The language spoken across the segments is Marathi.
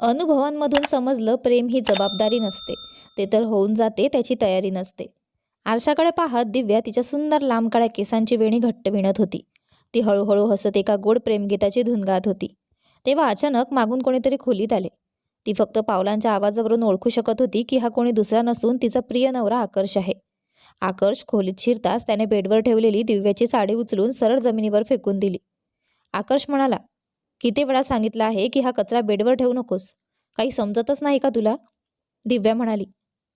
अनुभवांमधून समजलं प्रेम ही जबाबदारी नसते. ते तर होऊन जाते त्याची तयारी नसते. आरशाकडे पाहत दिव्या तिच्या सुंदर लांब काळ्या केसांची वेणी घट्ट विणत होती. ती हळूहळू हसत एका गोड प्रेमगीताची धुन गात होती. तेव्हा अचानक मागून कोणीतरी खोलीत आले. ती फक्त पावलांच्या आवाजावरून ओळखू शकत होती की हा कोणी दुसरा नसून तिचा प्रिय नवरा आकर्ष आहे. आकर्ष खोलीत शिरताच त्याने बेडवर ठेवलेली दिव्याची साडी उचलून सरळ जमिनीवर फेकून दिली. आकर्ष म्हणाला किती वेळा सांगितलं आहे की हा कचरा बेडवर ठेवू नकोस? काही समजतच नाही का तुला? दिव्या म्हणाली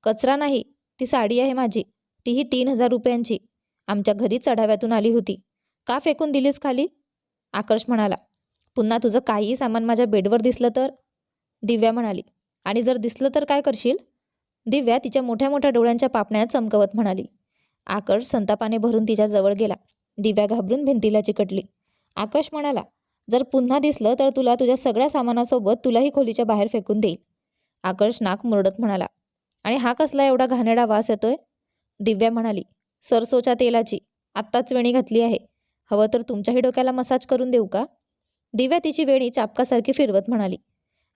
कचरा नाही ती साडी आहे माझी. तीही तीन हजार रुपयांची. आमच्या घरी चढाव्यातून आली होती. का फेकून दिलीस खाली? आकर्ष म्हणाला पुन्हा तुझं काहीही सामान माझ्या बेडवर दिसलं तर? दिव्या म्हणाली आणि जर दिसलं तर काय करशील? दिव्या तिच्या मोठ्या मोठ्या डोळ्यांच्या पापण्यात चमकवत म्हणाली. आकर्ष संतापाने भरून तिच्या जवळ गेला. दिव्या घाबरून भिंतीला चिकटली. आकाश म्हणाला जर पुन्हा दिसलं तर तुला तुझ्या सगळ्या सामानासोबत तुलाही खोलीच्या बाहेर फेकून देईल. आकर्ष नाक मुरडत म्हणाला. आणि हा कसला एवढा घाणेरडा वास येतोय? दिव्या म्हणाली. सरसोच्या तेलाची. आत्ताच वेणी घातली आहे. हवं तर तुमच्याही डोक्याला मसाज करून देऊ का? दिव्या तिची वेणी चापकासारखी फिरवत म्हणाली.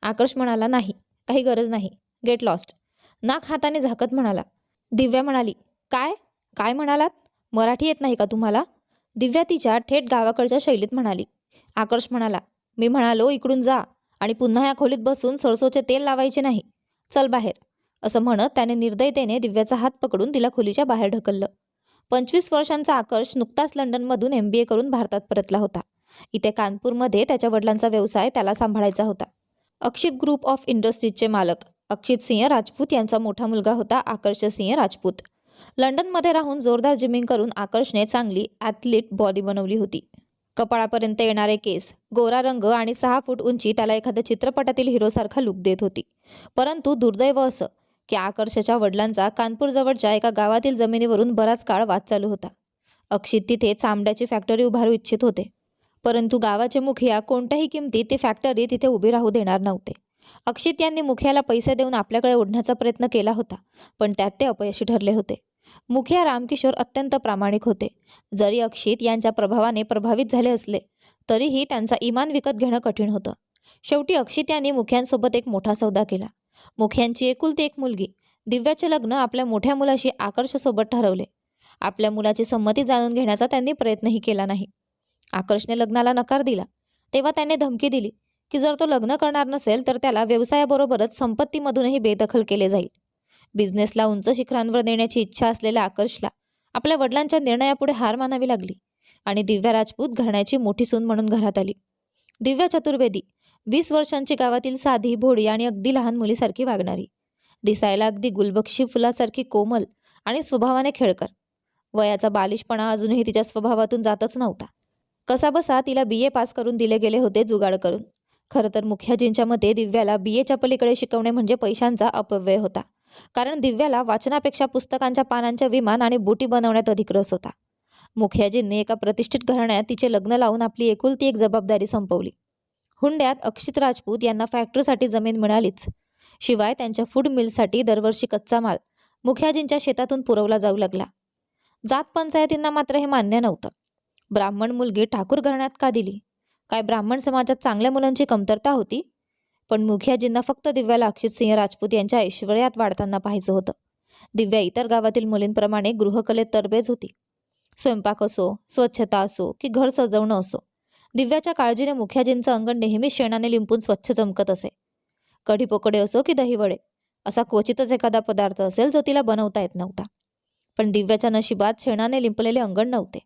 आकर्ष म्हणाला नाही. काही गरज नाही. Get lost. नाक हाताने झाकत म्हणाला. दिव्या म्हणाली काय? काय म्हणालात? मराठी येत नाही का तुम्हाला? दिव्या तिच्या थेट गावाकडच्या शैलीत म्हणाली. आकर्ष म्हणाला मी म्हणालो इकडून जा आणि पुन्हा या खोलीत बसून सरसोचे तेल लावायचे नाही. चल बाहेर. असं म्हणत त्याने निर्दयतेने दिव्याचा हात पकडून तिला खोलीच्या बाहेर ढकललं. पंचवीस वर्षांचा आकर्ष नुकताच लंडनमधून एम बी ए करून भारतात परतला होता. इथे कानपूरमध्ये त्याच्या वडिलांचा व्यवसाय त्याला सांभाळायचा होता. अक्षित ग्रुप ऑफ इंडस्ट्रीजचे मालक अक्षित सिंह राजपूत यांचा मोठा मुलगा होता आकर्ष सिंह राजपूत. लंडनमध्ये राहून जोरदार जिमिंग करून आकर्षने चांगली ॲथलीट बॉडी बनवली होती. कपाळापर्यंत येणारे केस गोरा रंग आणि सहा फूट उंची त्याला एखाद्या चित्रपटातील हिरोसारखा लुक देत होती. परंतु दुर्दैव असं की आकर्षच्या वडिलांचा कानपूरजवळच्या एका गावातील जमिनीवरून बराच काळ वाद चालू होता. अक्षित तिथे चांबड्याची फॅक्टरी उभारू इच्छित होते. परंतु गावाचे मुखिया कोणत्याही किमतीत ती फॅक्टरी तिथे उभी राहू देणार नव्हते. अक्षित यांनी मुखियाला पैसे देऊन आपल्याकडे ओढण्याचा प्रयत्न केला होता पण त्यात ते अपयशी ठरले होते. मुखिया रामकिशोर अत्यंत प्रामाणिक होते. जरी अक्षित यांच्या प्रभावाने प्रभावित झाले असले तरीही त्यांचा इमान विकत घेणं कठीण होतं. शेवटी अक्षित यांनी मुख्यांसोबत एक मोठा सौदा केला. मुख्यांची एकुलती एक मुलगी दिव्याचे लग्न आपल्या मोठ्या मुलाशी आकर्षसोबत ठरवले. आपल्या मुलाची संमती जाणून घेण्याचा त्यांनी प्रयत्नही केला नाही. आकर्षने लग्नाला नकार दिला. तेव्हा त्याने धमकी दिली की जर तो लग्न करणार नसेल तर त्याला व्यवसायाबरोबरच संपत्तीमधूनही बेदखल केले जाईल. बिझनेसला उंच शिखरांवर नेण्याची इच्छा असलेल्या आकर्षला आपल्या वडिलांच्या निर्णयापुढे हार मानावी लागली आणि दिव्या राजपूत घराण्याची मोठी सून म्हणून घरात आली. दिव्या चतुर्वेदी वीस वर्षांची गावातील साधी भोळी आणि अगदी लहान मुलीसारखी वागणारी. दिसायला अगदी गुलबक्षी फुलासारखी कोमल आणि स्वभावाने खेळकर. वयाचा बालिशपणा अजूनही तिच्या स्वभावातून जातच नव्हता. कसा बसा तिला बी ए पास करून दिले गेले होते जुगाड करून. खरं तर मुखियाजींच्या मते दिव्याला बी एच्या पलीकडे शिकवणे म्हणजे पैशांचा अपव्यय होता. कारण दिव्याला वाचनापेक्षा पुस्तकांच्या पानांच्या विमान आणि बोटी बनवण्यात अधिक रस होता. मुखियाजींनी एका प्रतिष्ठित घराण्यात तिचे लग्न लावून आपली एकुलती एक जबाबदारी संपवली. हुंड्यात अक्षित राजपूत यांना फॅक्टरीसाठी जमीन मिळालीच. शिवाय त्यांच्या फूड मिलसाठी दरवर्षी कच्चा माल मुखियाजींच्या शेतातून पुरवला जाऊ लागला. जात पंचायतींना मात्र हे मान्य नव्हतं. ब्राह्मण मुलगी ठाकूर घराण्यात का दिली? काय ब्राह्मण समाजात चांगल्या मुलांची कमतरता होती? पण मुखियाजींना फक्त दिव्याला अक्षित सिंह राजपूत यांच्या ऐश्वर्यात वाढताना पाहायचं होतं. दिव्या इतर गावातील मुलींप्रमाणे गृहकलेत तरबेज होती. स्वयंपाक असो स्वच्छता असो की घर सजवणं असो दिव्याच्या काळजीने मुखियाजींचं अंगण नेहमीच शेणाने लिंपून स्वच्छ चमकत असे. कढी पोकडे असो की दहीवडे असा क्वचितच एखादा पदार्थ असेल जो तिला बनवता येत नव्हता. पण दिव्याच्या नशिबात शेणाने लिंपलेले अंगण नव्हते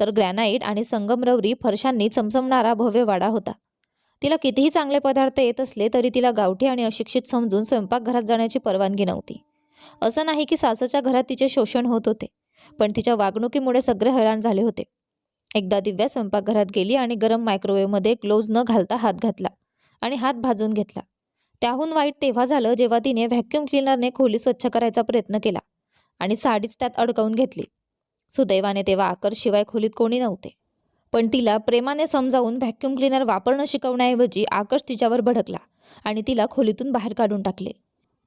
तर ग्रॅनाईट आणि संगमरवरी फरशांनी चमचमणारा भव्य वाडा होता. तिला कितीही चांगले पदार्थ येत असले तरी तिला गावठी आणि अशिक्षित समजून स्वयंपाकघरात जाण्याची परवानगी नव्हती. असं नाही की सासच्या घरात तिचे शोषण होत होते पण तिच्या वागणुकीमुळे सगळे हैराण झाले होते. एकदा दिव्या स्वयंपाकघरात गेली आणि गरम मायक्रोवेव्हमध्ये ग्लोव्ज न घालता हात घातला आणि हात भाजून घेतला. त्याहून वाईट तेव्हा झालं जेव्हा तिने व्हॅक्यूम क्लिनरने खोली स्वच्छ करायचा प्रयत्न केला आणि साडीच त्यात अडकवून घेतली. सुदैवाने तेव्हा आकर्षशिवाय खोलीत कोणी नव्हते. पण तिला प्रेमाने समजावून व्हॅक्यूम क्लिनर वापरणं शिकवण्याऐवजी आकर्ष तिच्यावर भडकला आणि तिला खोलीतून बाहेर काढून टाकले.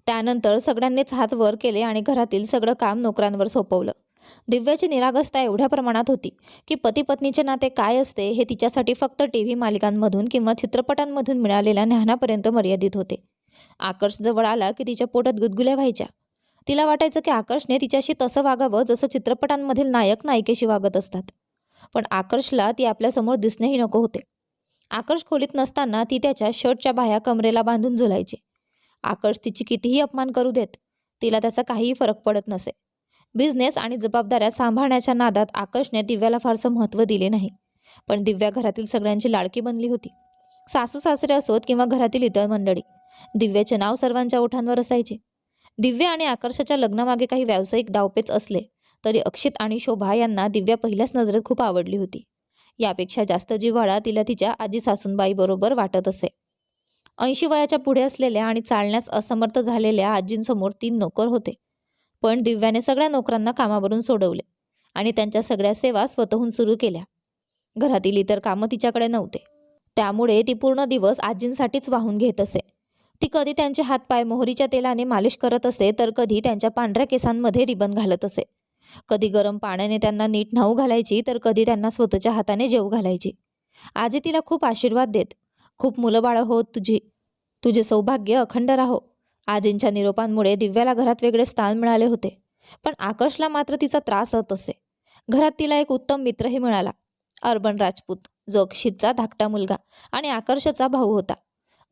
त्यानंतर सगळ्यांनीच हात वर केले आणि घरातील सगळं काम नोकरांवर सोपवलं. दिव्याची निरागसता एवढ्या प्रमाणात होती की पती पत्नीचे नाते काय असते हे तिच्यासाठी फक्त टी व्ही मालिकांमधून किंवा चित्रपटांमधून मिळालेल्या ज्ञानापर्यंत मर्यादित होते. आकर्ष जवळ आला की तिच्या पोटात गुदगुल्या व्हायच्या. तिला वाटायचं की आकर्षने तिच्याशी तसं वागावं जसं चित्रपटांमधील नायक नायिकेशी वागत असतात. पण आकर्षला ती आपल्यासमोर दिसणेही नको होते. आकर्ष खोलीत नसताना ती त्याच्या शर्टच्या बाह्या कमरेला बांधून झुलायची. आकर्ष तिची कितीही अपमान करू देत तिला त्याचा काहीही फरक पडत नसे. बिझनेस आणि जबाबदाऱ्या सांभाळण्याच्या नादात आकर्षने दिव्याला फारसं महत्त्व दिले नाही. पण दिव्या घरातील सगळ्यांची लाडकी बनली होती. सासू सासरे असोत किंवा घरातील इतर मंडळी दिव्याचे नाव सर्वांच्या ओठांवर असायचे. दिव्या आणि आकर्षाच्या लग्नामागे काही व्यावसायिक डावपेच असले तरी अक्षित आणि शोभा यांना दिव्या पहिल्याच नजरेत खूप आवडली होती. यापेक्षा जास्त जिव्हाळा तिला तिच्या आजी सासूनबाईबरोबर वाटत असे. ऐंशी वयाच्या पुढे असलेल्या आणि चालण्यास असमर्थ झालेल्या आजींसमोर तीन नोकर होते. पण दिव्याने सगळ्या नोकरांना कामावरून सोडवले आणि त्यांच्या सगळ्या सेवा स्वतःहून सुरू केल्या. घरातील इतर कामं तिच्याकडे नव्हते. त्यामुळे ती पूर्ण दिवस आजींसाठीच वाहून घेत असे. ती कधी त्यांचे हातपाय मोहरीच्या तेलाने मालिश करत असे तर कधी त्यांच्या पांढऱ्या केसांमध्ये रिबन घालत असे. कधी गरम पाण्याने त्यांना नीट न्हाऊ घालायची तर कधी त्यांना स्वतःच्या हाताने जेव घालायची. आजी तिला खूप आशीर्वाद देत खूप मुलं बाळं होत तुझी तुझे सौभाग्य अखंड राहो. आजींच्या निरोपांमुळे दिव्याला घरात वेगळे स्थान मिळाले होते पण आकर्षला मात्र तिचा त्रास होत असे. घरात तिला एक उत्तम मित्रही मिळाला अर्बन राजपूत जो अक्षितचा धाकटा मुलगा आणि आकर्षचा भाऊ होता.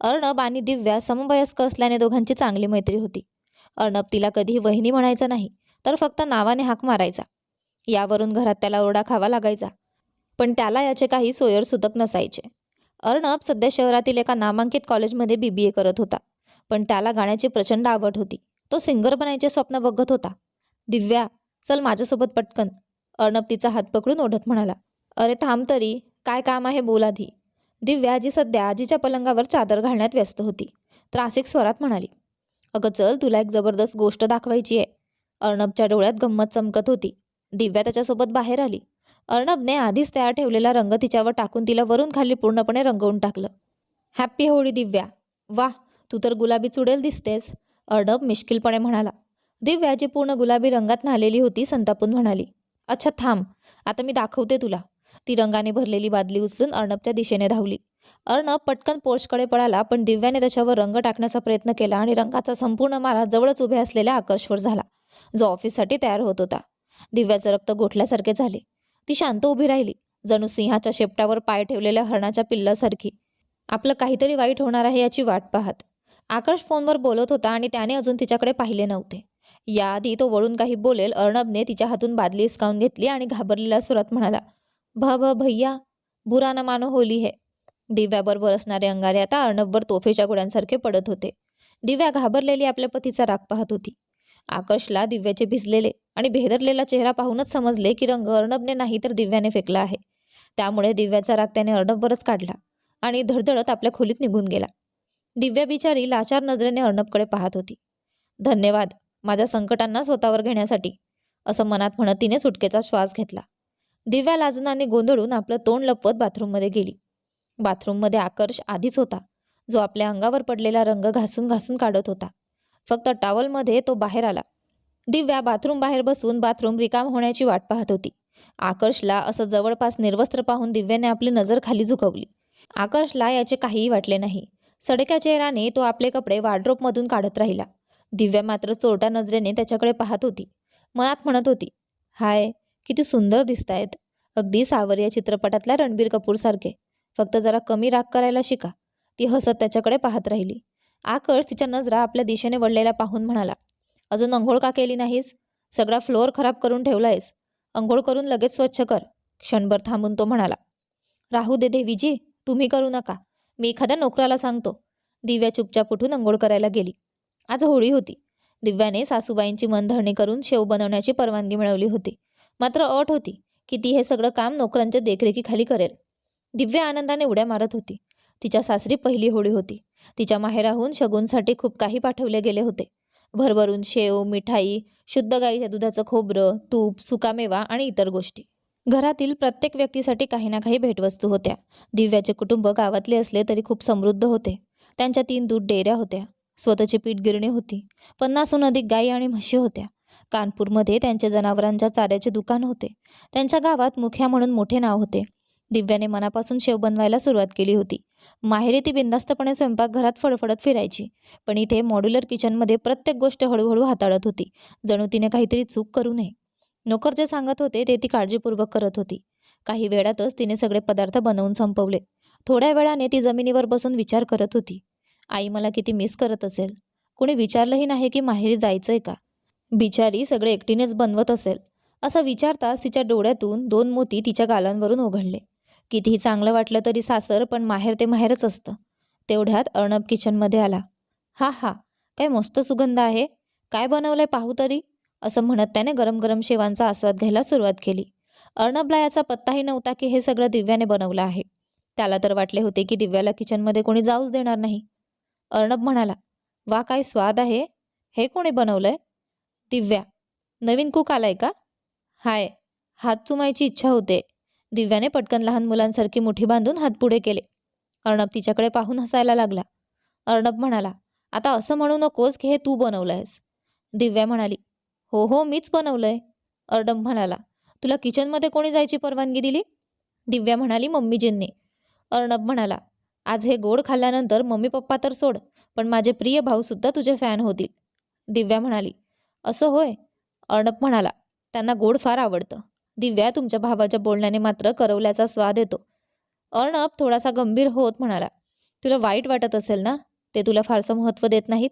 अर्णब आणि दिव्या समवयस्क असल्याने दोघांची चांगली मैत्री होती. अर्णब तिला कधीही वहिनी म्हणायचा नाही तर फक्त नावाने हाक मारायचा. यावरून घरात त्याला ओरडा खावा लागायचा. पण त्याला याचे काही सोयर सुतक नसायचे. अर्णब सध्या शहरातील एका नामांकित कॉलेजमध्ये बी बी ए करत होता. पण त्याला गाण्याची प्रचंड आवड होती. तो सिंगर बनायचे स्वप्न बघत होता. दिव्या चल माझ्यासोबत पटकन. अर्णब तिचा हात पकडून ओढत म्हणाला अरे थांब तरी काय काम आहे बोल आधी. दिव्या आजी सध्या आजीच्या पलंगावर चादर घालण्यात व्यस्त होती. त्रासिक स्वरात म्हणाली अगं चल तुला एक जबरदस्त गोष्ट दाखवायची आहे. अर्णबच्या डोळ्यात गंमत चमकत होती. दिव्या त्याच्यासोबत बाहेर आली. अर्णबने आधीच तयार ठेवलेला रंग तिच्यावर टाकून तिला वरून खाली पूर्णपणे रंगवून टाकलं. हॅप्पी होळी दिव्या. वाह तू तर गुलाबी चुडेल दिसतेस अर्णब मिश्किलपणे म्हणाला. दिव्या जी पूर्ण गुलाबी रंगात न्हालेली होती संतापून म्हणाली. अच्छा थांब. आता मी दाखवते तुला. ती रंगाने भरलेली बादली उचलून अर्णबच्या दिशेने धावली. अर्णब पटकन पोर्शकडे पळाला पण दिव्याने त्याच्यावर रंग टाकण्याचा प्रयत्न केला आणि रंगाचा संपूर्ण मारा जवळच उभे असलेल्या आकर्षवर झाला. जो ऑफिससाठी तयार होत होता. दिव्याचं रक्त गोठल्यासारखे झाले. ती शांत उभी राहिली. जणू सिंहाच्या शेपटावर पाय ठेवलेल्या हरणाच्या पिल्लासारखी. आपलं काहीतरी वाईट होणार आहे याची वाट पाहत. आकाश फोनवर बोलत होता आणि त्याने अजून तिच्याकडे पाहिले नव्हते. याआधी तो वळून काही बोलेल अर्णबने तिच्या हातून बादली हिसकावून घेतली आणि घाबरलेला स्वरात म्हणाला भ भैया बुरा न मानो होली हे. दिव्याबरोबर असणारे अंगारे आता अर्णबवर तोफेच्या गोळ्यांसारखे पडत होते. दिव्या घाबरलेली आपल्या पतीचा राग पाहत होती. आकर्षला दिव्याचे भिजलेले आणि भेदरलेला चेहरा पाहूनच समजले की रंग अर्णबने नाही तर दिव्याने फेकला आहे. त्यामुळे दिव्याचा राग त्याने अर्णबवरच काढला आणि धडधडत आपल्या खोलीत निघून गेला. दिव्या बिचारी लाचार नजरेने अर्णबकडे पाहत होती. धन्यवाद माझ्या संकटांना स्वतःवर घेण्यासाठी असं मनात म्हणत तिने सुटकेचा श्वास घेतला. दिव्या लाजून आणि गोंधळून आपलं तोंड लपवत बाथरूममध्ये गेली. बाथरूममध्ये आकर्ष आधीच होता जो आपल्या अंगावर पडलेला रंग घासून घासून काढत होता. फक्त टॉवलमध्ये तो बाहेर आला. दिव्या बाथरूम बाहेर बसून बाथरूम रिकाम होण्याची वाट पाहत होती. आकर्षला असं जवळपास निर्वस्त्र पाहून दिव्याने आपली नजर खाली झुकवली. आकर्षला याचे काहीही वाटले नाही. सडक्या चेहराने तो आपले कपडे वार्ड्रोपमधून काढत राहिला. दिव्या मात्र चोरट्या नजरेने त्याच्याकडे पाहत होती. मनात म्हणत होती हाय किती सुंदर दिसतायत. अगदी सावर या चित्रपटातल्या रणबीर कपूरसारखे. फक्त जरा कमी राग करायला शिका. ती हसत त्याच्याकडे पाहत राहिली. आकर्ष तिच्या नजरा आपल्या दिशेने वळलेल्या पाहून म्हणाला अजून अंघोळ का केली नाहीस? सगळा फ्लोअर खराब करून ठेवलायस. अंघोळ करून लगेच स्वच्छ कर. क्षणभर थांबून तो म्हणाला राहू दे देवीजी तुम्ही करू नका. मी एखाद्या नोकराला सांगतो. दिव्या चुपचाप उठून अंघोळ करायला गेली. आज होळी होती. दिव्याने सासूबाईंची मनधरणी करून शेव बनवण्याची परवानगी मिळवली होती. मात्र अट होती की ती हे सगळं काम नोकरांच्या देखरेखीखाली करेल. दिव्या आनंदाने उड्या मारत होती. तिच्या सासरी पहिली होळी होती. तिच्या माहेराहून शगूनसाठी खूप काही पाठवले गेले होते. भरभरून शेव मिठाई शुद्ध गाईच्या दुधाचं खोबरं तूप सुकामेवा आणि इतर गोष्टी. घरातील प्रत्येक व्यक्तीसाठी काही ना काही भेटवस्तू होत्या. दिव्याचे कुटुंब गावातले असले तरी खूप समृद्ध होते. त्यांच्या तीन दूध डेऱ्या होत्या. स्वतःची पीठ गिरणी होती. पन्नासहून अधिक गायी आणि म्हशी होत्या. कानपूरमध्ये त्यांच्या जनावरांच्या चाऱ्याचे दुकान होते. त्यांच्या गावात मुखिया म्हणून मोठे नाव होते. दिव्याने मनापासून शेव बनवायला सुरुवात केली होती. माहेरी ती बिंदास्तपणे स्वयंपाकघरात फडफडत फिरायची. पण इथे मॉड्युलर किचनमध्ये प्रत्येक गोष्ट हळूहळू हाताळत होती. जणू तिने काहीतरी चूक करू नये. नोकर जे सांगत होते ते ती काळजीपूर्वक करत होती. काही वेळातच तिने सगळे पदार्थ बनवून संपवले. थोड्या वेळाने ती जमिनीवर बसून विचार करत होती. आई मला किती मिस करत असेल. कुणी विचारलंही नाही की माहेरी जायचंय का? बिचारी सगळे एकटीनेच बनवत असेल. असा विचारताच तिच्या डोळ्यातून दोन मोती तिच्या गालांवरून ओघळले. कितीही चांगलं वाटलं तरी सासर पण माहेर ते माहेरच असतं. तेवढ्यात अर्णब किचनमध्ये आला. हा हा काय मस्त सुगंध आहे. काय बनवलंय पाहू तरी. असं म्हणत त्याने गरम गरम शेवांचा आस्वाद घ्यायला सुरुवात केली. अर्णबला याचा पत्ताही नव्हता की हे सगळं दिव्याने बनवलं आहे. त्याला तर वाटले होते की दिव्याला किचनमध्ये कोणी जाऊच देणार नाही. अर्णब म्हणाला वा काय स्वाद आहे. हे कोणी बनवलंय? दिव्या. नवीन कुक आलाय का? हाय. हात चुमायची इच्छा होते. दिव्याने पटकन लहान मुलांसारखी मुठी बांधून हात पुढे केले. अर्णब तिच्याकडे पाहून हसायला लागला. अर्णब म्हणाला आता असं म्हणू नकोस की हे तू बनवलं आहेस दिव्या म्हणाली हो हो मीच बनवलंय. अर्णब म्हणाला तुला किचनमध्ये कोणी जायची परवानगी दिली? दिव्या म्हणाली मम्मीजींनी. अर्णब म्हणाला आज हे गोड खाल्ल्यानंतर मम्मी पप्पा तर सोड पण माझे प्रिय भाऊसुद्धा तुझे फॅन होतील. दिव्या म्हणाली असं होय? अर्णब म्हणाला त्यांना गोड फार आवडतं. दिव्या तुमच्या भावाच्या बोलण्याने मात्र करवल्याचा स्वाद येतो. अर्णब थोडासा गंभीर होत म्हणाला तुला वाईट वाटत असेल ना? ते तुला फारसं महत्त्व देत नाहीत?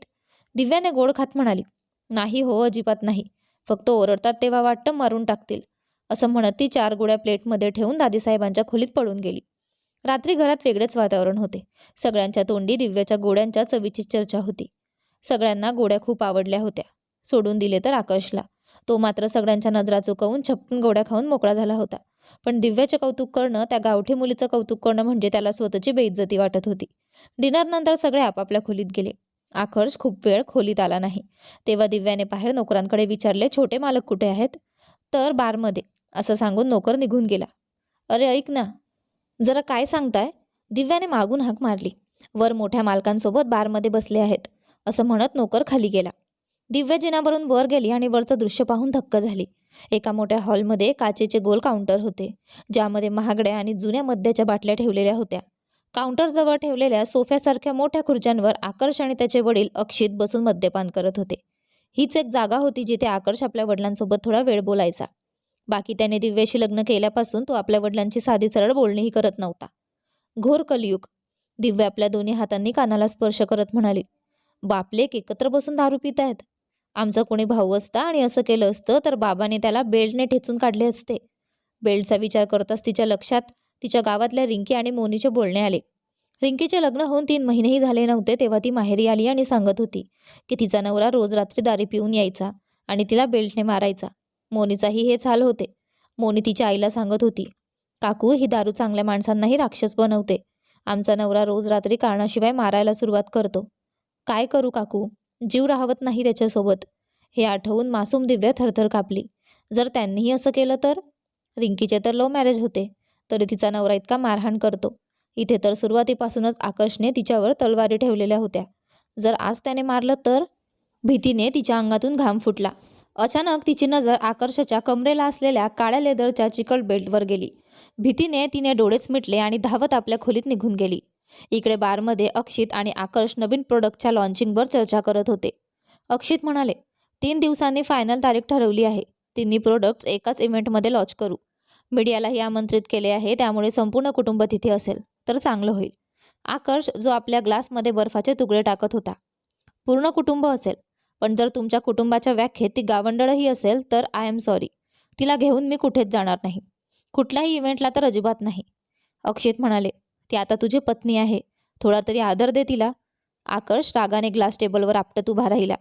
दिव्याने गोड खात म्हणाली नाही हो अजिबात नाही. फक्त ओरडतात तेव्हा वाटतं मारून टाकतील. असं म्हणत ती चार गोळ्या प्लेटमध्ये ठेवून दादीसाहेबांच्या खोलीत पडून गेली. रात्री घरात वेगळेच वातावरण होते. सगळ्यांच्या तोंडी दिव्याच्या गोड्यांच्या चवीची चर्चा होती. सगळ्यांना गोड्या खूप आवडल्या होत्या. सोडून दिले तर आकाशला तो मात्र सगळ्यांच्या नजरा चुकवून छप्पन गोड्या खाऊन मोकळा झाला होता. पण दिव्याचे कौतुक करणं त्या गावठी मुलीचं कौतुक करणं म्हणजे त्याला स्वतःची बेइज्जती वाटत होती. डिनरनंतर सगळे आपापल्या खोलीत गेले. आकर्ष खूप वेळ खोलीत आला नाही. तेव्हा दिव्याने बाहेर नोकरांकडे विचारले छोटे मालक कुठे आहेत? तर बारमध्ये. असं सांगून नोकर निघून गेला. अरे ऐक ना. जरा काय सांगताय? दिव्याने मागून हाक मारली. वर मोठ्या मालकांसोबत बारमध्ये बसले आहेत. असं म्हणत नोकर खाली गेला. दिव्या जिनावरून वर गेली आणि वरचं दृश्य पाहून धक्क झाली. एका मोठ्या हॉलमध्ये काचेचे गोल काउंटर होते ज्यामध्ये महागड्या आणि जुन्या मद्याच्या बाटल्या ठेवलेल्या होत्या. काउंटरजवळ ठेवलेल्या सोफ्यासारख्या मोठ्या खुर्च्यांवर आकर्ष आणि त्याचे वडील अक्षित बसून मद्यपान करत होते. हीच एक जागा होती जिथे आकर्ष आपल्या वडिलांसोबत थोडा वेळ बोलायचा. बाकी त्याने दिव्याशी लग्न केल्यापासून तो आपल्या वडिलांची साधी सरळ बोलणीही करत नव्हता. घोर कलयुग. दिव्या आपल्या दोन्ही हातांनी कानाला स्पर्श करत म्हणाली बापलेक एकत्र बसून दारू पित आहेत आमचा कोणी भाऊ असता आणि असं केलं असतं तर बाबाने त्याला बेल्टने ठेचून काढले असते. बेल्टचा विचार करताच तिच्या लक्षात तिच्या गावातल्या रिंकी आणि मोनीचे बोलणे आले. रिंकीचे लग्न होऊन तीन महिनेही झाले नव्हते तेव्हा ती माहेरी आली आणि सांगत होती की तिचा नवरा रोज रात्री दारी पिऊन यायचा आणि तिला बेल्टने मारायचा. मोनीचाही हेच हाल होते. मोनी तिच्या आईला सांगत होती काकू ही दारू चांगल्या माणसांनाही राक्षस बनवते. आमचा नवरा रोज रात्री कारणाशिवाय मारायला सुरुवात करतो. काय करू काकू? जीव राहवत नाही त्याच्यासोबत. हे आठवून मासूम दिव्या थरथर कापली. जर त्यांनीही असं केलं तर? रिंकीचे तर लव्ह मॅरेज होते. तरी तिचा नवरा इतका मारहाण करतो. इथे तर सुरुवातीपासूनच आकर्षने तिच्यावर तलवारी ठेवलेल्या होत्या. जर आज त्याने मारलं तर? भीतीने तिच्या अंगातून घाम फुटला. अचानक तिची नजर आकर्षच्या कमरेला असलेल्या काळ्या लेदरच्या चिकट बेल्टवर गेली. भीतीने तिने डोळेच मिटले आणि धावत आपल्या खोलीत निघून गेली. इकडे बारमध्ये अक्षित आणि आकर्ष नवीन प्रोडक्टच्या लॉन्चिंगवर चर्चा करत होते. अक्षित म्हणाले तीन दिवसांनी फायनल तारीख ठरवली आहे. तिन्ही प्रोडक्ट्स एकाच इव्हेंटमध्ये लॉन्च करू. मीडियालाही आमंत्रित केले आहे त्यामुळे संपूर्ण कुटुंब तिथे असेल तर चांगलं होईल. आकर्ष जो आपल्या ग्लासमध्ये बर्फाचे तुकडे टाकत होता. पूर्ण कुटुंब असेल पण जर तुमच्या कुटुंबाच्या व्याख्येत ती गावंडळही असेल तर आय एम सॉरी तिला घेऊन मी कुठेच जाणार नाही. कुठल्याही इव्हेंटला तर अजिबात नाही. अक्षित म्हणाले ती आता तुझी पत्नी आहे. थोडा तरी आदर दे तिला. आकर्ष रागाने ग्लास टेबलवर आपटत उभा राहिला.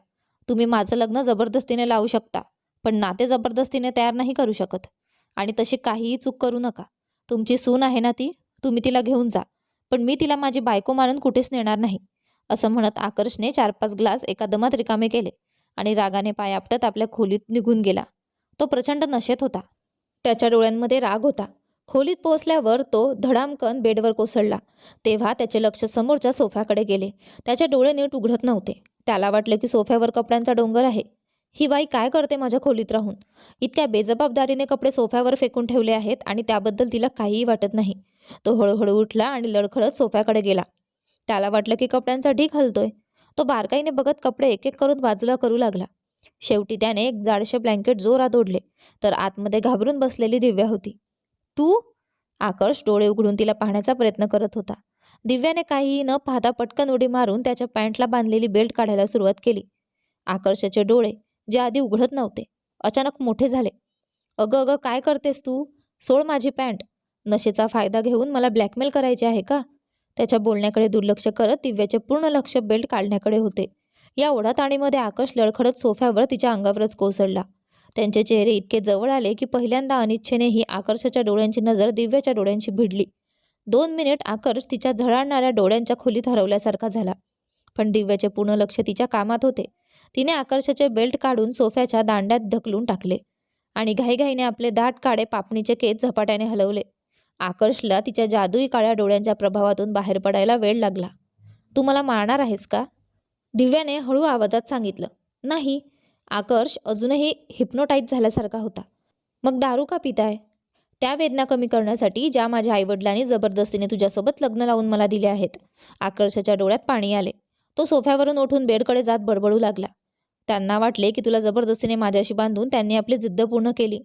तुम्ही माझं लग्न जबरदस्तीने लावू शकता पण नाते जबरदस्तीने तयार नाही करू शकत. आणि तशी काहीही चूक करू नका. तुमची सून आहे ना ती? तुम्ही तिला घेऊन जा. पण मी तिला माझी बायको मानून कुठेच नेणार नाही. असं म्हणत आकर्षने चार पाच ग्लास एका दमात रिकामे केले आणि रागाने पाय आपटत आपल्या खोलीत निघून गेला. तो प्रचंड नशेत होता. त्याच्या डोळ्यांमध्ये राग होता. खोलीत पोहोचल्यावर तो धडामकन बेडवर कोसळला. तेव्हा त्याचे लक्ष समोरच्या सोफ्याकडे गेले. त्याचे डोळे नीट उघडत नव्हते. त्याला वाटलं की सोफ्यावर कपड्यांचा डोंगर आहे. ही बाई काय करते माझ्या खोलीत राहून? इतक्या बेजबाबदारीने कपडे सोफ्यावर फेकून ठेवले आहेत आणि त्याबद्दल तिला काहीही वाटत नाही. तो हळूहळू उठला आणि लडखडत सोफ्याकडे गेला. त्याला वाटलं की कपड्यांचा ढीक हलतोय. तो बारकाईने बघत कपडे एक एक करून बाजूला करू लागला. शेवटी त्याने एक जाडशे ब्लँकेट जोरात ओढले. तर आतमध्ये घाबरून बसलेली दिव्या होती. तू? आकर्ष डोळे उघडून तिला पाहण्याचा प्रयत्न करत होता. दिव्याने काहीही न पाहता पटकन उडी मारून त्याच्या पॅन्टला बांधलेली बेल्ट काढायला सुरुवात केली. आकर्षाचे डोळे जे आधी उघडत नव्हते अचानक मोठे झाले. अगं अगं काय करतेस तू? सोड माझी पॅन्ट. नशेचा फायदा घेऊन मला ब्लॅकमेल करायचे आहे का? त्याच्या बोलण्याकडे दुर्लक्ष करत दिव्याचे पूर्ण लक्ष बेल्ट काढण्याकडे होते. या ओढाताणीमध्ये आकर्ष लडखडत सोफ्यावर तिच्या अंगावरच कोसळला. त्यांचे चेहरे इतके जवळ आले की पहिल्यांदा अनिच्छेने ही आकर्षाच्या डोळ्यांची नजर दिव्याच्या डोळ्यांशी भिडली. दोन मिनिट आकर्ष तिच्या झळाळणाऱ्या डोळ्यांच्या खोलीत हरवल्यासारखा झाला. पण दिव्याचे पूर्ण लक्ष तिच्या कामात होते. तिने आकर्षाचे बेल्ट काढून सोफ्याच्या दांड्यात ढकलून टाकले आणि घाईघाईने आपले दाट काळे पापणीचे केस झपाट्याने हलवले. आकर्षला तिच्या जादुई काळ्या डोळ्यांच्या प्रभावातून बाहेर पडायला वेळ लागला. तू मला मारणार आहेस का? दिव्याने हळू आवाजात सांगितलं. नाही आकर्ष अजूनही हिप्नोटाईज झाल्यासारखा होता. मग दारू का पिताय? त्या वेदना कमी करण्यासाठी ज्या माझ्या आईवडिलांनी जबरदस्तीने तुझ्यासोबत लग्न लावून मला दिले आहेत आकर्षाच्या डोळ्यात पाणी आले. तो सोफ्यावरून उठून बेडकडे जात बडबडू लागला. त्यांना वाटले की तुला जबरदस्तीने माझ्याशी बांधून त्यांनी आपली जिद्द पूर्ण केली.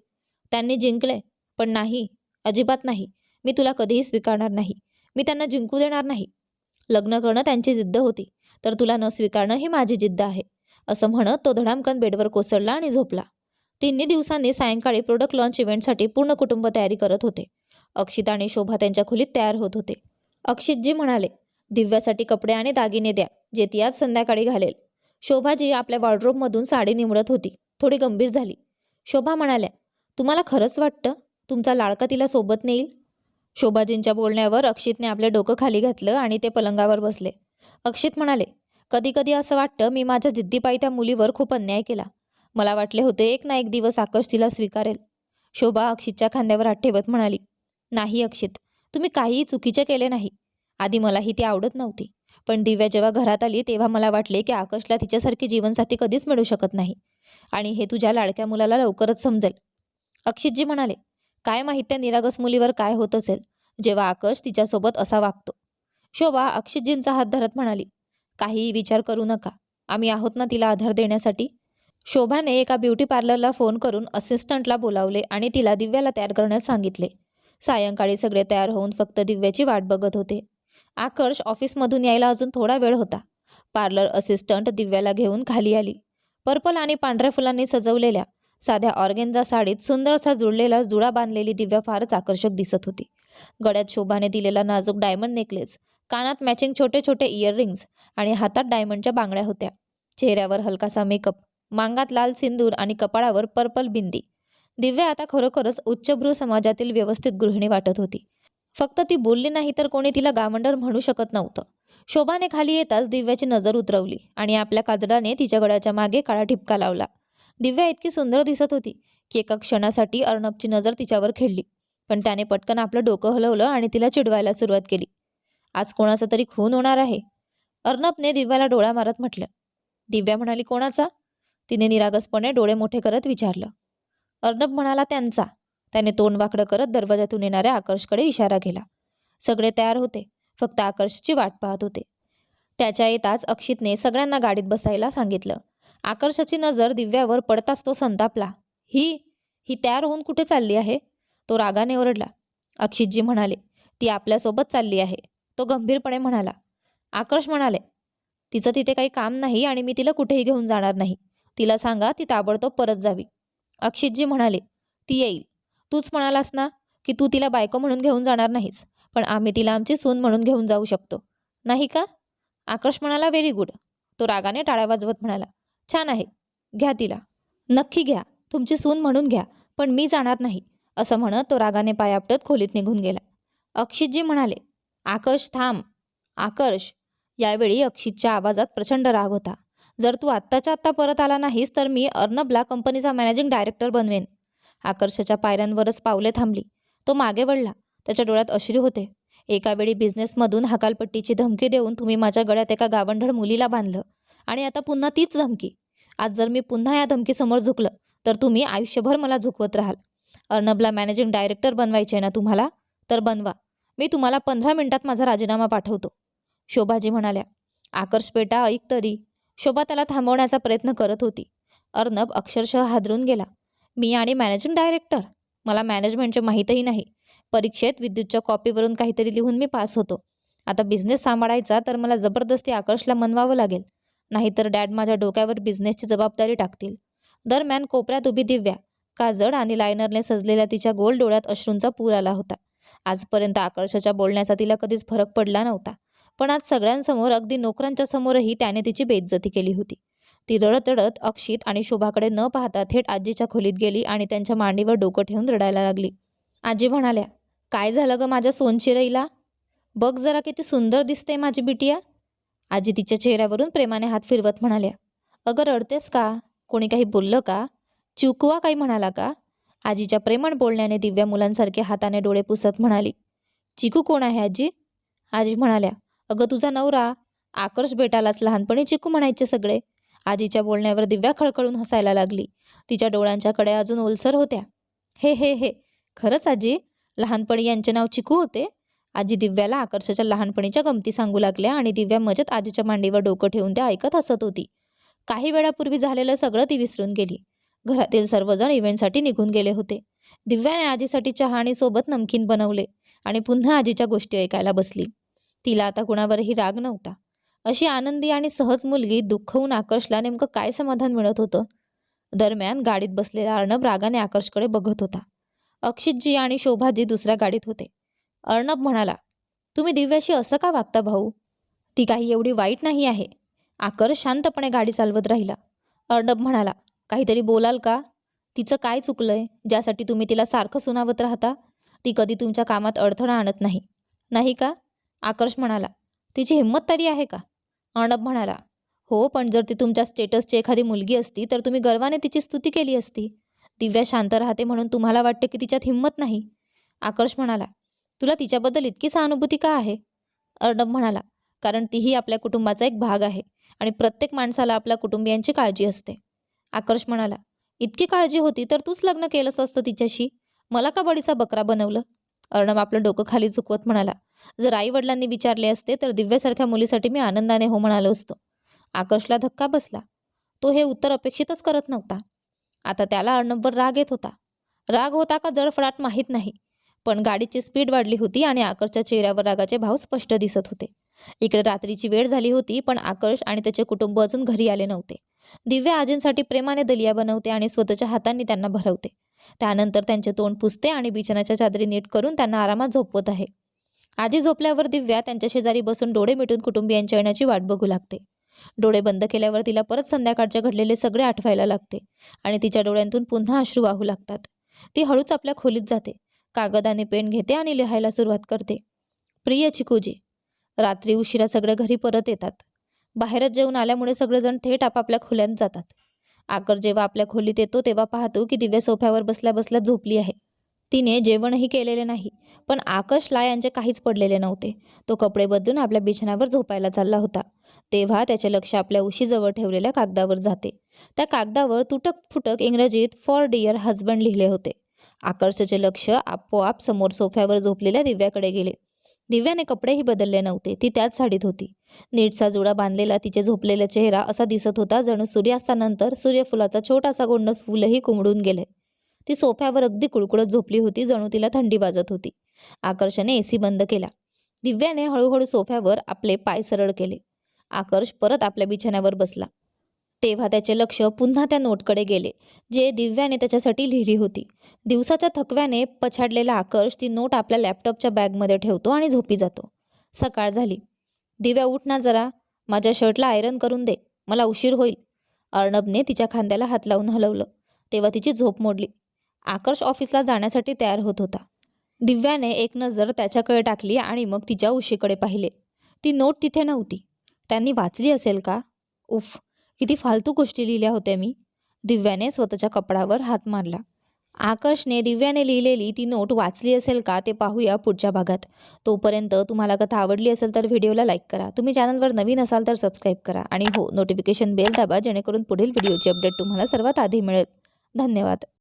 त्यांनी जिंकले पण नाही अजिबात नाही. मी तुला कधीही स्वीकारणार नाही. मी त्यांना जिंकू देणार नाही. लग्न करणं त्यांची जिद्द होती तर तुला न स्वीकारणं ही माझी जिद्द आहे. असं म्हणत तो धडामकन बेडवर कोसळला आणि झोपला. तिन्ही दिवसांनी सायंकाळी प्रोडक्ट लॉन्च इव्हेंटसाठी पूर्ण कुटुंब तयारी करत होते. अक्षित आणि शोभा त्यांच्या खोलीत तयार होत होते. अक्षितजी म्हणाले दिव्यासाठी कपडे आणि दागिने द्या जे ती आज संध्याकाळी घालेल. शोभाजी आपल्या वॉर्ड्रोबमधून साडी निवडत होती. थोडी गंभीर झाली. शोभा म्हणाल्या तुम्हाला खरंच वाटतं? तुमचा लाडका तिला सोबत नेईल? शोभाजींच्या बोलण्यावर अक्षितने आपले डोकं खाली घातलं आणि ते पलंगावर बसले. अक्षित म्हणाले कधी कधी असं वाटतं मी माझ्या जिद्दीपायी त्या मुलीवर खूप अन्याय केला. मला वाटले होते एक ना एक दिवस आकर्ष तिला स्वीकारेल. शोभा अक्षितच्या खांद्यावर हात ठेवत म्हणाली नाही अक्षित तुम्ही काहीही चुकीचे केले नाही. आधी मलाही ती आवडत नव्हती. पण दिव्या जेव्हा घरात आली तेव्हा मला वाटले की आकर्षला तिच्यासारखी जीवनसाथी कधीच मिळू शकत नाही. आणि हे तुझ्या लाडक्या मुलाला लवकरच समजेल. अक्षितजी म्हणाले काय माहीत त्या निरागस मुलीवर काय होत असेल जेव्हा आकर्ष तिच्यासोबत असा वागतो. शोभा अक्षितजींचा हात धरत म्हणाली काहीही विचार करू नका. आम्ही आहोत ना तिला आधार देण्यासाठी? शोभाने एका ब्युटी पार्लरला फोन करून असिस्टंटला बोलावले आणि तिला दिव्याला तयार करण्यास सांगितले. सायंकाळी सगळे तयार होऊन फक्त दिव्याची वाट बघत होते. आकर्ष ऑफिसमधून यायला अजून थोडा वेळ होता. पार्लर असिस्टंट दिव्याला घेऊन खाली आली. पर्पल आणि पांढऱ्या फुलांनी सजवलेल्या साध्या ऑर्गेन्झा साडीत सुंदरसा जुळलेला जुळा बांधलेली दिव्या फारच आकर्षक दिसत होती. गळ्यात शोभाने दिलेला नाजूक डायमंड नेकलेस कानात मॅचिंग छोटे छोटे इयररिंग्स आणि हातात डायमंडच्या बांगड्या होत्या. चेहऱ्यावर हलकासा मेकअप मांगात लाल सिंदूर आणि कपाळावर पर्पल बिंदी. दिव्या आता खरोखरच उच्चभ्रू समाजातील व्यवस्थित गृहिणी वाटत होती. फक्त ती बोलली नाही तर कोणी तिला गावंडर म्हणू शकत नव्हतं. शोभाने खाली येताच दिव्याची नजर उतरवली आणि आपल्या काजडाने तिच्या गळ्याच्या मागे काळा ठिपका लावला. दिव्या इतकी सुंदर दिसत होती की एका क्षणासाठी अर्णबची नजर तिच्यावर खेळली. पण त्याने पटकन आपलं डोकं हलवलं आणि तिला चिडवायला सुरुवात केली. आज कोणाचा तरी खून होणार आहे. अर्णबने दिव्याला डोळा मारत म्हटलं. दिव्या म्हणाली कोणाचा? तिने निरागसपणे डोळे मोठे करत विचारलं. अर्णब म्हणाला त्यांचा. त्याने तोंड वाकडं करत दरवाजातून येणाऱ्या आकर्षकडे इशारा केला. सगळे तयार होते. फक्त आकर्षची वाट पाहत होते. त्याच्या येताच अक्षितने सगळ्यांना गाडीत बसायला सांगितलं. आकर्षाची नजर दिव्यावर पडताच तो संतापला. ही ही तयार होऊन कुठे चालली आहे? तो रागाने ओरडला. अक्षितजी म्हणाले ती आपल्यासोबत चालली आहे. तो गंभीरपणे म्हणाला आकर्ष म्हणाले तिचं तिथे काही काम नाही आणि मी तिला कुठेही घेऊन जाणार नाही. तिला सांगा ती ताबडतोब परत जावी. अक्षितजी म्हणाले ती येईल. तूच म्हणालास ना की तू तिला बायको म्हणून घेऊन जाणार नाहीस पण आम्ही तिला आमची सून म्हणून घेऊन जाऊ शकतो. नाही का? आकर्ष म्हणाला व्हेरी गुड. तो रागाने टाळ्या वाजवत म्हणाला छान आहे. घ्या तिला. नक्की घ्या. तुमची सून म्हणून घ्या पण मी जाणार नाही. असं म्हणत तो रागाने पाय आपटत खोलीत निघून गेला. अक्षितजी म्हणाले आकर्ष थांब आकर्ष. यावेळी अक्षितच्या आवाजात प्रचंड राग होता. जर तू आत्ताच्या आत्ता परत आला नाहीस तर मी अर्नबला कंपनीचा मॅनेजिंग डायरेक्टर बनवेन. आकर्षाच्या पायऱ्यांवरच पावले थांबली. तो मागे वळला. त्याच्या डोळ्यात अश्रू होते. एका वेळी बिझनेसमधून हकालपट्टीची धमकी देऊन तुम्ही माझ्या गळ्यात एका गावंढळ मुलीला बांधलं. आणि आता पुन्हा तीच धमकी. आज जर मी पुन्हा या धमकीसमोर झुकलं तर तुम्ही आयुष्यभर मला झुकवत राहाल. अर्नबला मॅनेजिंग डायरेक्टर बनवायचे आहे ना तुम्हाला? तर बनवा. मी तुम्हाला पंधरा मिनिटात माझा राजीनामा पाठवतो. शोभाजी म्हणाल्या आकर्ष बेटा ऐक तरी. शोभा त्याला थांबवण्याचा प्रयत्न करत होती. अर्णब अक्षरशः हादरून गेला. मी आणि मॅनेजिंग डायरेक्टर? मला मॅनेजमेंटचे माहीतही नाही. परीक्षेत विद्युतच्या कॉपीवरून काहीतरी लिहून मी पास होतो. आता बिझनेस सांभाळायचा तर मला जबरदस्ती आकर्षला मनवावं लागेल. नाहीतर डॅड माझ्या डोक्यावर बिझनेसची जबाबदारी टाकतील. दरम्यान कोपऱ्यात उभी दिव्या काजळ आणि लायनरने सजलेल्या तिच्या गोल डोळ्यात अश्रूंचा पूर आला होता. आजपर्यंत आकर्षाच्या बोलण्याचा तिला कधीच फरक पडला नव्हता. पण आज सगळ्यांसमोर अगदी नोकरांच्या समोरही त्याने तिची बेइज्जती केली होती. ती रडत रडत अक्षित आणि शोभाकडे न पाहता थेट आजीच्या खोलीत गेली आणि त्यांच्या मांडीवर डोकं ठेवून रडायला लागली. आजी म्हणाल्या काय झालं ग माझ्या सोनचिरईला? बघ जरा किती सुंदर दिसते माझी बिटिया. आजी तिच्या चेहऱ्यावरून प्रेमाने हात फिरवत म्हणाल्या अगं रडतेस का? कोणी काही बोललं का? चुकवा काही म्हणाला का? आजीच्या प्रेमळ बोलण्याने दिव्या मुलांसारखे हाताने डोळे पुसत म्हणाली चिकू कोण आहे आजी? आजी म्हणाल्या अगं तुझा नवरा. आकर्ष बेटालाच लहानपणी चिकू म्हणायचे सगळे. आजीच्या बोलण्यावर दिव्या खळखळून हसायला लागली. तिच्या डोळ्यांच्या कडे अजून ओलसर होत्या. हे हे हे. खरंच आजी? लहानपणी यांचे नाव चिकू होते? आजी दिव्याला आकर्षाच्या लहानपणीच्या गमती सांगू लागल्या आणि दिव्या मजेत आजीच्या मांडीवर डोकं ठेवून त्या ऐकत हसत होती. काही वेळापूर्वी झालेलं सगळं ती विसरून गेली. घरातील सर्वजण इव्हेंटसाठी निघून गेले होते. दिव्याने आजीसाठी चहा आणि सोबत नमकीन बनवले आणि पुन्हा आजीच्या गोष्टी ऐकायला बसली. तिला आता कुणावरही राग नव्हता. अशी आनंदी आणि सहज मुलगी दुःखवून आकर्षला नेमकं काय समाधान मिळत होतं? दरम्यान गाडीत बसलेला अर्णब रागाने आकर्षकडे बघत होता. अक्षितजी आणि शोभाजी दुसऱ्या गाडीत होते. अर्णब म्हणाला तुम्ही दिव्याशी असं का वागता भाऊ? ती काही एवढी वाईट नाही आहे. आकर्ष शांतपणे गाडी चालवत राहिला. अर्णब म्हणाला काहीतरी बोलाल का? तिचं काय चुकलंय? ज्यासाठी तुम्ही तिला सारखं सुनावत राहता? ती कधी तुमच्या कामात अडथळा आणत नाही. नाही का? आकर्ष म्हणाला. तिची हिंमत तरी आहे का? अर्णब म्हणाला. हो पण जर ती तुमच्या स्टेटसची एखादी मुलगी असती तर तुम्ही गर्वाने तिची स्तुती केली असती. दिव्या शांत राहते म्हणून तुम्हाला वाटते की तिच्यात हिंमत नाही. आकर्ष म्हणाला. तुला तिच्याबद्दल इतकी सहानुभूती का आहे? अर्णब म्हणाला. कारण तीही आपल्या कुटुंबाचा एक भाग आहे आणि प्रत्येक माणसाला आपल्या कुटुंबियांची काळजी असते. आकर्ष म्हणाला इतकी काळजी होती तर तूच लग्न केलंस असतं तिच्याशी? मला का बडीचा बकरा बनवलं? अर्णब आपलं डोकं खाली झुकवत म्हणाला जर आई वडिलांनी विचारले असते तर दिव्यासारख्या मुलीसाठी मी आनंदाने हो म्हणालो असतो. आकर्षला धक्का बसला तो हे उत्तर अपेक्षितच करत नव्हता. आता त्याला अर्णबवर राग येत होता. राग होता का जडफडाट माहीत नाही पण गाडीची स्पीड वाढली होती आणि आकर्षच्या चेहऱ्यावर रागाचे भाव स्पष्ट दिसत होते. इकडे रात्रीची वेळ झाली होती पण आकर्ष आणि त्याचे कुटुंब अजून घरी आले नव्हते. दिव्या आजींसाठी प्रेमाने दलिया बनवते आणि स्वतःच्या हातांनी त्यांना भरवते. त्यानंतर त्यांचे तोंड पुसते आणि बिछाण्याच्या चादरी नीट करून त्यांना आरामात झोपवत आहे. आजी झोपल्यावर दिव्या त्यांच्या शेजारी बसून डोळे मिटून कुटुंबियांच्या येण्याची वाट बघू लागते. डोळे बंद केल्यावर तिला परत संध्याकाळच्या घडलेले सगळे आठवायला लागते आणि तिच्या डोळ्यांतून पुन्हा अश्रू वाहू लागतात. ती हळूच आपल्या खोलीत जाते. कागद आणि पेन घेते आणि लिहायला सुरुवात करते. प्रिय चिकूजी रात्री उशिरा सगळे घरी परत येतात. बाहेरच जेवून आल्यामुळे सगळेजण थेट आपापल्या खोल्यांत जातात. आकर जेव्हा आपल्या खोलीत येतो तेव्हा पाहतो की दिव्या सोफ्यावर बसल्या बसल्या झोपली आहे. तिने जेवणही केलेले नाही पण आकाशला यांचे काहीच पडलेले नव्हते. तो कपडे बदलून आपल्या बिछाण्यावर झोपायला चालला होता. तेव्हा त्याचे लक्ष आपल्या उशीजवळ ठेवलेल्या कागदावर जाते. त्या कागदावर तुटक फुटक इंग्रजीत फॉर डिअर हजबंड लिहिले होते. आकर्षचे लक्ष आपोआप समोर सोफ्यावर झोपलेल्या दिव्याकडे गेले. दिव्याने कपडेही बदलले नव्हते. ती त्याच साडीत होती. नीटचा जुडा बांधलेला तिचे झोपलेला चेहरा असा दिसत होता जणू सूर्यास्तानंतर सूर्यफुलाचा छोटासा गोंडस फुलही कुंबडून गेले. ती सोफ्यावर अगदी कुळकुळत झोपली होती जणू तिला थंडी वाजत होती. आकर्षने एसी बंद केला. दिव्याने हळूहळू सोफ्यावर आपले पाय सरळ केले. आकर्ष परत आपल्या बिछाण्यावर बसला. तेव्हा त्याचे लक्ष पुन्हा त्या नोटकडे गेले जे दिव्याने त्याच्यासाठी लिहिली होती. दिवसाच्या थकव्याने पछाडलेला आकर्ष ती नोट आपल्या लॅपटॉपच्या बॅगमध्ये ठेवतो आणि झोपी जातो. सकाळ झाली. दिव्या उठ ना जरा. माझ्या शर्टला आयरन करून दे. मला उशीर होईल. अर्णबने तिच्या खांद्याला हात लावून हलवलं. तेव्हा तिची झोप मोडली. आकर्ष ऑफिसला जाण्यासाठी तयार होत होता. दिव्याने एक नजर त्याच्याकडे टाकली आणि मग तिच्या उशीकडे पाहिले. ती नोट तिथे नव्हती. त्यांनी वाचली असेल का? उफ किती फालतू गोष्टी लिहिल्या होत्या मी. दिव्याने स्वतःच्या कपडावर हात मारला. आकर्षने दिव्याने लिहिलेली ती नोट वाचली असेल का ते पाहूया पुढच्या भागात. तोपर्यंत तुम्हाला कथा आवडली असेल तर व्हिडिओला लाईक करा. तुम्ही चॅनलवर नवीन असाल तर सबस्क्राईब करा. आणि हो नोटिफिकेशन बेल दाबा जेणेकरून पुढील व्हिडिओची अपडेट तुम्हाला सर्वात आधी मिळेल. धन्यवाद.